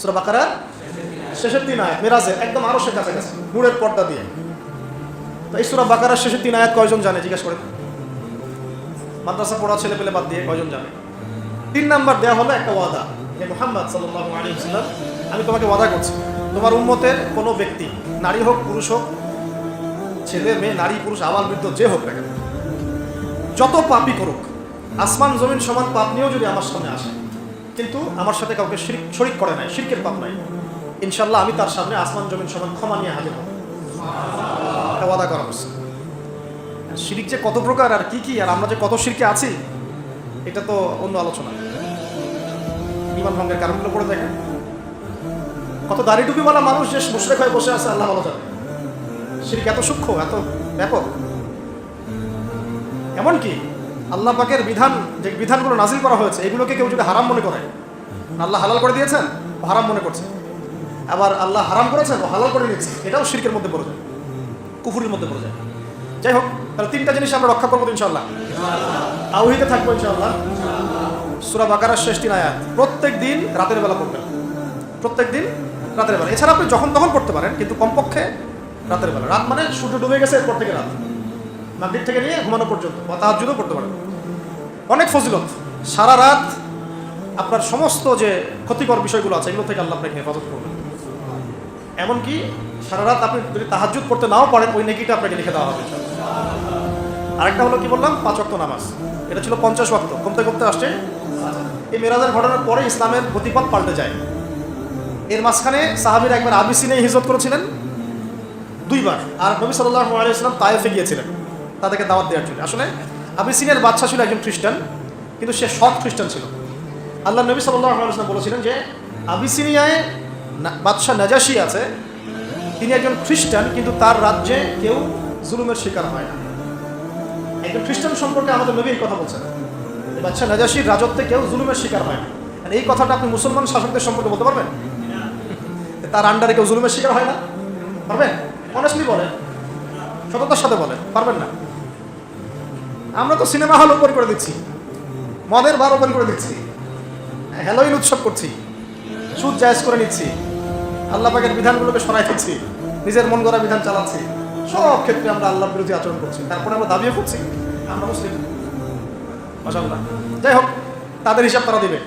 সুরা বাকারার শেষের তিন আয়াত মেরাজের একদম আরও সে কাছাকাছি নূরের পর্দা দিয়ে। তো এই সুরা বাকারার শেষের তিন আয়াত কয়জন জানে, জিজ্ঞেস করে মাদ্রাসা পড়া ছেলে পেলে বাদ দিয়ে কয়জন জানে? তিন নাম্বার দেওয়া হলো একটা ওয়াদা, যে মোহাম্মদ সাল্লাল্লাহু আলাইহি ওয়াসাল্লাম, আমি তোমাকে ওয়াদা করছি, তোমার উম্মতের কোনো ব্যক্তি, নারী হোক, পুরুষ হোক, ছেলে, মেয়ে, নারী, পুরুষ, আবাল, বৃদ্ধ, যে হোক না কেন, যত পাপই করুক, আসমান, জমিন সমান পাপ নিয়েও যদি আমার সামনে আসে কিন্তু আমার সাথে কাউকে শিরিক করে নাই, শিরকের পাপ নাই। ইনশাল্লাহ আমি তার সামনে আসমান, জমিন সমান ক্ষমা নিয়ে হাজির হব। ওয়াদা করা হচ্ছে শিরিক যে কত প্রকার আর কি কি, আর আমরা যে কত শিরকে আছি, এটা তো অন্য আলোচনা। ইমান ভঙ্গের কারণগুলো পড়ে দেখেন। কত দাড়ি টুপিওয়ালা মানুষ যে মুশরেক হয়ে বসে আছে, আল্লাহ ভালো শিরিক এত সূক্ষ্ম, এত ব্যাপক। এমনকি আল্লাহ পাকের বিধান, যে বিধানগুলো নাজিল করা হয়েছে, এগুলোকে কেউ যদি হারাম মনে করে, আল্লাহ হালাল করে দিয়েছেন, ও হারাম মনে করছে। আবার আল্লাহ হারাম করেছেন, ও হালাল করে নিচ্ছে এটাও শিরকের মধ্যে পড়ে যায়, কুফুরির মধ্যে পড়ে যায়। যাই হোক, তাহলে তিনটা জিনিস আমরা রক্ষা করব ইনশাল্লাহ আউহিতে থাকব ইনশাল্লাহ সুরা বাকারার শেষ তিন আয়াত। প্রত্যেক দিন রাতের বেলা পড়বেন। প্রত্যেক দিন রাতের বেলা। এছাড়া আপনি যখন তখন পড়তে পারেন, কিন্তু কমপক্ষে রাতের বেলা। রাত মানে সূর্য ডুবে গেছে এরপর থেকে রাত। মাগরিব থেকে নিয়ে ঘুমানো পর্যন্ত বা তাহাজুদও পড়তে পারেন। অনেক ফজিলত। সারা রাত আপনার সমস্ত যে ক্ষতিকর বিষয়গুলো আছে, এগুলো থেকে আল্লাহ আপনাকে হেফাজত করবেন। এমনকি সারা রাত আপনি যদি তাহাজুদ পড়তে নাও পারেন, ওই নেকিটা আপনাকে লিখে দেওয়া হবে। আরেকটা হলো কি বললাম? পাঁচ ওয়াক্ত নামাজ। এটা ছিল পঞ্চাশ ওয়াক্ত। কমতে কমতে আসছে। এই মেরাজের ঘটনার পরে ইসলামের গতিপথ পাল্টে যায়। এর মাঝখানে সাহাবির একবার আবিসিনে হিজরত করেছিলেন। দুইবার। আর নবী সাল্লাহ আলাইসলাম তায়েফে গিয়েছিলেন। তাদেরকে দাওয়াত দেওয়ার জন্য। আসলে আবিসিনের বাচ্চা ছিল একজন খ্রিস্টান, কিন্তু সে সৎ খ্রিস্টান ছিল। আল্লাহ নবী আলাইসলাম বলেছিলেন যে, আবিসিনিয়ায় বাদশাহ নাজাসি আছে, তিনি একজন খ্রিস্টান, কিন্তু তার রাজ্যে কেউ জুলুমের শিকার হয় না। একজন খ্রিস্টান সম্পর্কে আমাদের নবী এই কথা বলছেন। বাদশাহ নাজাসির রাজত্বে কেউ জুলুমের শিকার হয় না। এই কথাটা আপনি মুসলমান শাসকদের সম্পর্কে বলতে পারবেন? তার আন্ডারে কেউ জুলুমের শিকার হয় না? পারবেন? অনেস্টলি বলেন। সততার সাথে বলেন। পারবেন না। আমরা তো সিনেমা হল ওপেন করে দিচ্ছি। মদের বার ওপেন করে দিচ্ছি। হ্যালোইন উৎসব করছি। সুদ জায়জ করে নিচ্ছি। আল্লাহ পাকের বিধানগুলোকে সরাই দিচ্ছি নিজের মন গড়া বিধান চালাচ্ছি। সব ক্ষেত্রে আমরা আল্লাহ বিরোধী আচরণ করছি। তারপরে আমরা দাবিও করছি। আমরা মুসলিম। যাই হোক, তাদের হিসাব তারা দিবে।